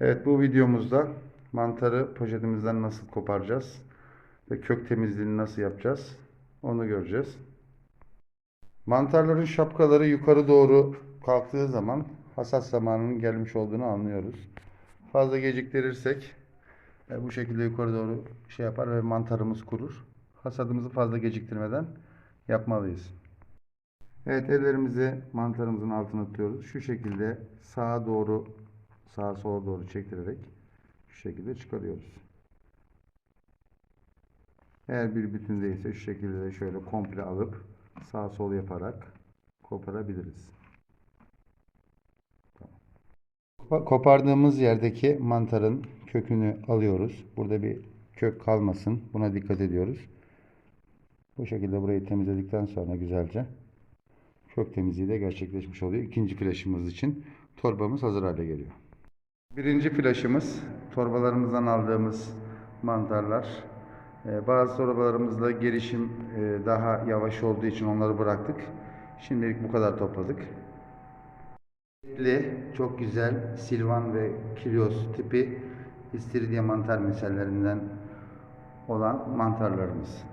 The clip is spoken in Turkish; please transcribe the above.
Evet bu videomuzda mantarı poşetimizden nasıl koparacağız ve kök temizliğini nasıl yapacağız onu göreceğiz. Mantarların şapkaları yukarı doğru kalktığı zaman hasat zamanının gelmiş olduğunu anlıyoruz. Fazla geciktirirsek e, bu şekilde yukarı doğru şey yapar ve mantarımız kurur. Hasadımızı fazla geciktirmeden yapmalıyız. Evet ellerimizi mantarımızın altına tutuyoruz. Şu şekilde sağa doğru sağa sola doğru çektirerek şu şekilde çıkarıyoruz. Eğer bir bütün değilse şu şekilde de şöyle komple alıp sağ sol yaparak koparabiliriz. Kopardığımız yerdeki mantarın kökünü alıyoruz. Burada bir kök kalmasın. Buna dikkat ediyoruz. Bu şekilde burayı temizledikten sonra güzelce kök temizliği de gerçekleşmiş oluyor. İkinci flaşımız için torbamız hazır hale geliyor. Birinci flaşımız torbalarımızdan aldığımız mantarlar. Ee, Bazı torbalarımızda gelişim e, daha yavaş olduğu için onları bıraktık. Şimdilik bu kadar topladık. Çok güzel silvan ve kilyos tipi istiridye mantar misallerinden olan mantarlarımız.